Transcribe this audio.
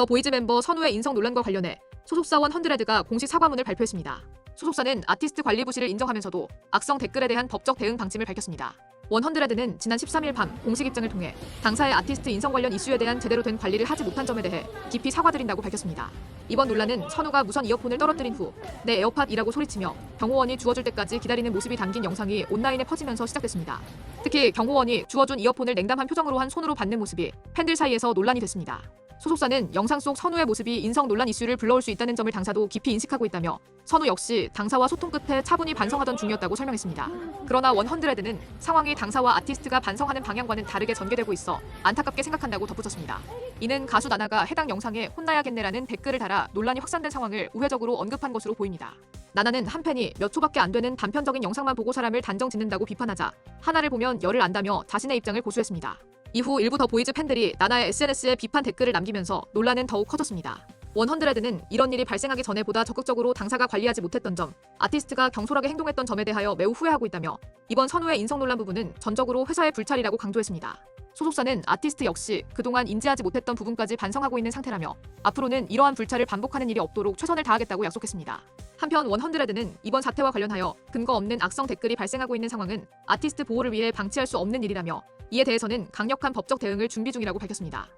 더 보이즈 멤버 선우의 인성 논란과 관련해 소속사원 헌드레드가 공식 사과문을 발표했습니다. 소속사는 아티스트 관리 부실을 인정하면서도 악성 댓글에 대한 법적 대응 방침을 밝혔습니다. 원 헌드레드는 지난 13일 밤 공식 입장을 통해 당사의 아티스트 인성 관련 이슈에 대한 제대로 된 관리를 하지 못한 점에 대해 깊이 사과드린다고 밝혔습니다. 이번 논란은 선우가 무선 이어폰을 떨어뜨린 후 내 에어팟이라고 소리치며 경호원이 주워줄 때까지 기다리는 모습이 담긴 영상이 온라인에 퍼지면서 시작됐습니다. 특히 경호원이 주워준 이어폰을 냉담한 표정으로 한 손으로 받는 모습이 팬들 사이에서 논란이 됐습니다. 소속사는 영상 속 선우의 모습이 인성 논란 이슈를 불러올 수 있다는 점을 당사도 깊이 인식하고 있다며 선우 역시 당사와 소통 끝에 차분히 반성하던 중이었다고 설명했습니다. 그러나 원 헌드레드는 상황이 당사와 아티스트가 반성하는 방향과는 다르게 전개되고 있어 안타깝게 생각한다고 덧붙였습니다. 이는 가수 나나가 해당 영상에 혼나야겠네라는 댓글을 달아 논란이 확산된 상황을 우회적으로 언급한 것으로 보입니다. 나나는 한 팬이 몇 초밖에 안 되는 단편적인 영상만 보고 사람을 단정 짓는다고 비판하자 하나를 보면 열을 안다며 자신의 입장을 고수했습니다. 이후 일부 더 보이즈 팬들이 나나의 SNS에 비판 댓글을 남기면서 논란은 더욱 커졌습니다. 원 헌드레드는 이런 일이 발생하기 전에 보다 적극적으로 당사가 관리하지 못했던 점, 아티스트가 경솔하게 행동했던 점에 대하여 매우 후회하고 있다며 이번 선우의 인성 논란 부분은 전적으로 회사의 불찰이라고 강조했습니다. 소속사는 아티스트 역시 그동안 인지하지 못했던 부분까지 반성하고 있는 상태라며 앞으로는 이러한 불찰을 반복하는 일이 없도록 최선을 다하겠다고 약속했습니다. 한편 원 헌드레드는 이번 사태와 관련하여 근거 없는 악성 댓글이 발생하고 있는 상황은 아티스트 보호를 위해 방치할 수 없는 일이라며 이에 대해서는 강력한 법적 대응을 준비 중이라고 밝혔습니다.